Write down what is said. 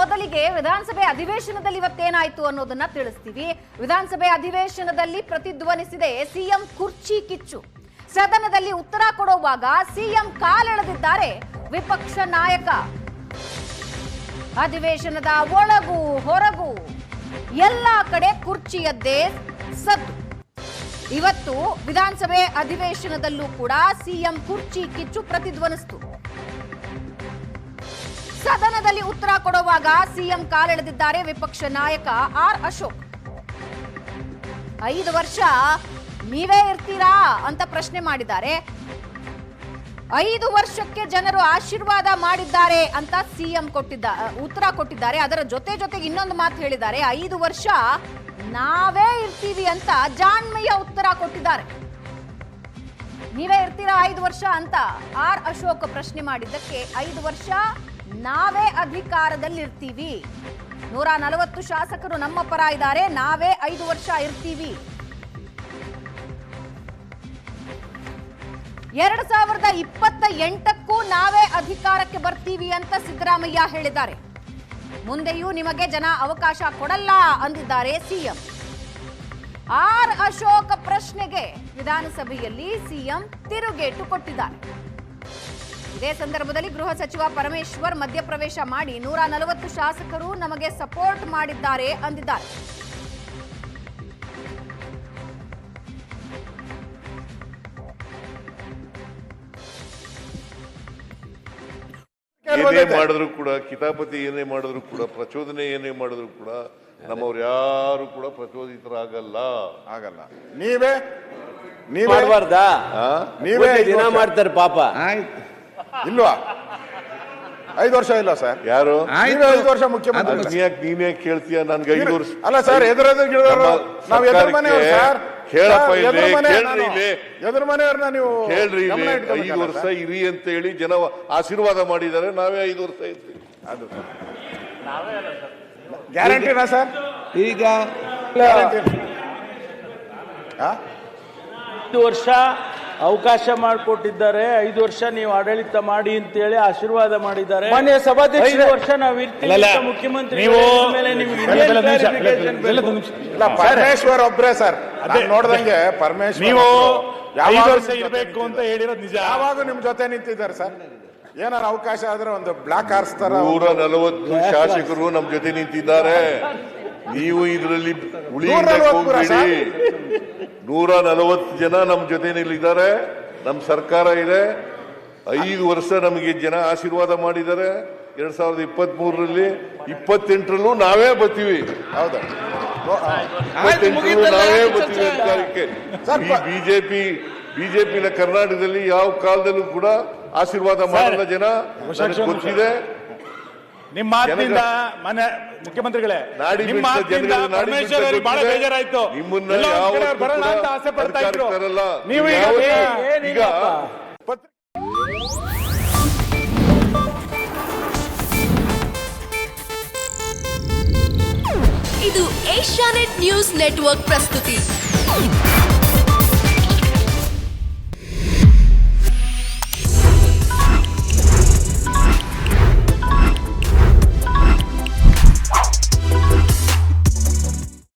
ಮೊದಲಿಗೆ ವಿಧಾನಸಭೆ ಅಧಿವೇಶನದಲ್ಲಿ ಇವತ್ತೇನಾಯ್ತು ಅನ್ನೋದನ್ನ ತಿಳಿಸ್ತೀವಿ. ವಿಧಾನಸಭೆ ಅಧಿವೇಶನದಲ್ಲಿ ಪ್ರತಿಧ್ವನಿಸಿದೆ ಸಿಎಂ ಕುರ್ಚಿ ಕಿಚ್ಚು. ಸದನದಲ್ಲಿ ಉತ್ತರ ಕೊಡುವಾಗ ಸಿಎಂ ಕಾಲೆಳೆದಿದ್ದಾರೆ ವಿಪಕ್ಷ ನಾಯಕ. ಅಧಿವೇಶನದ ಒಳಗು ಹೊರಗು ಎಲ್ಲ ಕಡೆ ಕುರ್ಚಿಯದ್ದೇ ಸದ್ದು. ಇವತ್ತು ವಿಧಾನಸಭೆ ಅಧಿವೇಶನದಲ್ಲೂ ಕೂಡ ಸಿಎಂ ಕುರ್ಚಿ ಕಿಚ್ಚು ಪ್ರತಿಧ್ವನಿಸಿತು. ಸದನದಲ್ಲಿ ಉತ್ತರ ಕೊಡುವಾಗ ಸಿಎಂ ಕಾಲೆಳೆದಿದ್ದಾರೆ ವಿಪಕ್ಷ ನಾಯಕ ಆರ್ ಅಶೋಕ್. ಐದು ವರ್ಷ ನೀವೇ ಇರ್ತೀರಾ ಅಂತ ಪ್ರಶ್ನೆ ಮಾಡಿದ್ದಾರೆ. ಐದು ವರ್ಷಕ್ಕೆ ಜನರು ಆಶೀರ್ವಾದ ಮಾಡಿದ್ದಾರೆ ಅಂತ ಸಿಎಂ ಕೊಟ್ಟಿದ್ದ, ಉತ್ತರ ಕೊಟ್ಟಿದ್ದಾರೆ. ಅದರ ಜೊತೆ ಜೊತೆಗೆ ಇನ್ನೊಂದು ಮಾತು ಹೇಳಿದ್ದಾರೆ. ಐದು ವರ್ಷ ನಾವೇ ಇರ್ತೀವಿ ಅಂತ ಜಾಣ್ಮೆಯ ಉತ್ತರ ಕೊಟ್ಟಿದ್ದಾರೆ. ನೀವೇ ಇರ್ತೀರಾ ಐದು ವರ್ಷ ಅಂತ ಆರ್ ಅಶೋಕ್ ಪ್ರಶ್ನೆ ಮಾಡಿದ್ದಕ್ಕೆ ಐದು ವರ್ಷ ನಾವೇ ಅಧಿಕಾರದಲ್ಲಿರ್ತೀವಿ. ನೂರ ನಲವತ್ತು ಶಾಸಕರು ನಮ್ಮ ಪರ ಇದ್ದಾರೆ. ನಾವೇ ಐದು ವರ್ಷ ಇರ್ತೀವಿ. ಎರಡ್ ಸಾವಿರದ ಇಪ್ಪತ್ತ ಎಂಟಕ್ಕೂ ನಾವೇ ಅಧಿಕಾರಕ್ಕೆ ಬರ್ತೀವಿ ಅಂತ ಸಿದ್ದರಾಮಯ್ಯ ಹೇಳಿದ್ದಾರೆ. ಮುಂದೆಯೂ ನಿಮಗೆ ಜನ ಅವಕಾಶ ಕೊಡಲ್ಲ ಅಂದಿದ್ದಾರೆ ಸಿಎಂ. ಆರ್ ಅಶೋಕ್ ಪ್ರಶ್ನೆಗೆ ವಿಧಾನಸಭೆಯಲ್ಲಿ ಸಿಎಂ ತಿರುಗೇಟು ಕೊಟ್ಟಿದ್ದಾರೆ. ಇದೇ ಸಂದರ್ಭದಲ್ಲಿ ಗೃಹ ಸಚಿವ ಪರಮೇಶ್ವರ್ ಮಧ್ಯಪ್ರವೇಶ ಮಾಡಿ ನೂರ ನಲವತ್ತು ಶಾಸಕರು ನಮಗೆ ಸಪೋರ್ಟ್ ಮಾಡಿದ್ದಾರೆ ಅಂದಿದ್ದಾರೆ. ಏನೇ ಮಾಡಿದ್ರು ಕೂಡ ಕಿತಾಪತಿ ಏನೇ ಮಾಡಿದ್ರು ಕೂಡ ಪ್ರಚೋದನೆ ಏನೇ ಮಾಡಿದ್ರು ಕೂಡ ನಮ್ಮವ್ರು ಯಾರು ಕೂಡ ಪ್ರಚೋದಿತರಾಗಲ್ಲ. ಆಗಲ್ಲ. ನೀವೇ ನೀವೇ. ಮಾಡಬಾರ್ದಾ? ಆ? ನೀವೇ ಐದು ದಿನ ಮಾಡ್ತಾರೆ ಪಾಪ. ಇಲ್ವಾ? ಐದು ವರ್ಷ ಇಲ್ಲ ಸರ್. ಯಾರು? ನೀವೇ ಐದು ವರ್ಷ ಮುಖ್ಯಮಂತ್ರಿ ನೀಯಾಕ್ ನೀನೇ ಕೇಳ್ತೀಯ ನನ್ಗೆ ಐದು ವರ್ಷ ಅಲ್ಲ ಸರ್ ಎದುರದ ಗಿಡದವರು ನಮ್ಮ ನಾವು ಎದುರು ಮನೆಯವರು ಸರ್. ಕೇಳಪ್ಪ ಇಲ್ಲಿ, ಮನೆ ಕೇಳ್ರಿ. ಇಲ್ಲಿ. ಎದುರು ಮನೆಯವ್ರನ್ನ ನೀವು ಕೇಳ್ರಿ ಇಲ್ಲಿ, ಐದು ವರ್ಷ ಇರಿ ಅಂತ ಹೇಳಿ ಜನ ಆಶೀರ್ವಾದ ಮಾಡಿದ್ದಾರೆ. ನಾವೇ ಐದು ವರ್ಷ ಇರ್ತೀವಿ. ಅದು ಗ್ಯಾರಂಟಿನಾ ಸರ್? ಈಗ ಹಾ ಐದು ವರ್ಷ ಅವಕಾಶ ಮಾಡಿಕೊಟ್ಟಿದ್ದಾರೆ. ಐದು ವರ್ಷ ನೀವು ಆಡಳಿತ ಮಾಡಿ ಅಂತೇಳಿ ಆಶೀರ್ವಾದ ಮಾಡಿದ್ದಾರೆ. ಮಾನ್ಯ ಸಭಾಧ್ಯಕ್ಷರೇ. ಐದು ವರ್ಷ ನಾವು ಇರ್ತೀವಿ ಅಂತ ಮುಖ್ಯಮಂತ್ರಿ ನೀವು- ಮೇಲೆ ನಿಮ್ಗೆ ಇಲ್ಲ, ಇನ್ನೇನ್ clarification ಬೇಕು? ಪರಮೇಶ್ವರ್ ಒಬ್ರೇ ಸರ್. ಅದೇ. ನಾನ್ ನೋಡ್ದಂಗೆ ಪರಮೇಶ್ವರ್ ನೀವು ಐದು ಯಾವಾಗ್ಲೂ ವರ್ಷ ಇರಬೇಕು ಅಂತ ಹೇಳಿರೋದು ನಿಜ. ಯಾವಾಗ ನಿಮ್ ಜೊತೆ ನಿಂತಿದ್ದಾರೆ ಸರ್. ಏನಾರ ಅವಕಾಶ ಆದ್ರೆ ಒಂದು ಬ್ಲಾಕ್ ಆರ್ಸ್ತಾರ ನೂರ ನಲವತ್ತು ಶಾಸಕರು ನಮ್ ಜೊತೆ ನಿಂತಿದ್ದಾರೆ. ನೀವು ಇದರಲ್ಲಿ ಉಳಿಯಕ್ಕೆ ಹೋಗ್ಬೇಡಿ ನೂರ ನಲವತ್ತು ಜನ ನಮ್ಮ ಜೊತೆನಲ್ಲಿದ್ದಾರೆ ನಮ್ಮ ಸರ್ಕಾರ ಇದೆ. ಐದು ವರ್ಷ ನಮಗೆ ಜನ ಆಶೀರ್ವಾದ ಮಾಡಿದ್ದಾರೆ. ಎರಡ್ ಸಾವಿರದ ಇಪ್ಪತ್ತ್ ಮೂರರಲ್ಲಿ ಇಪ್ಪತ್ತೆಂಟರಲ್ಲೂ ನಾವೇ ಬರ್ತೀವಿ. ಹೌದಾ? ಇಪ್ಪತ್ತೆಂಟರಲ್ಲೂ ನಾವೇ ಬರ್ತೀವಿ ಅಧಿಕಾರಕ್ಕೆ. ಪ- ಬಿಜೆಪಿ ಬಿಜೆಪಿನ ಕರ್ನಾಟಕದಲ್ಲಿ ಯಾವ ಕಾಲದಲ್ಲೂ ಕೂಡ ಆಶೀರ್ವಾದ ಮಾಡಿದ ಜನ ಗೊತ್ತಿದೆ. ನಿಮ್ಮ ಮಾತಿನಿಂದ ಮನೆ ಮುಖ್ಯಮಂತ್ರಿಗಳೇ ನಾಡಿ ನಿಮ್ಮ ಮಾತಿನಿಂದ ಪರಮೇಶ್ವರ್ ಅವರಿಗೆ ಬಹಳ. ಬೇಜಾರಾಯ್ತು. ಬರೋಣ ಅಂತ ಆಸೆ ಪಡ್ತಾ ಇದ್ರು. ನೀವು ಈಗ ಇದು ಏಷ್ಯಾನೆಟ್ ನ್ಯೂಸ್ ನೆಟ್ವರ್ಕ್ ಪ್ರಸ್ತುತಿ.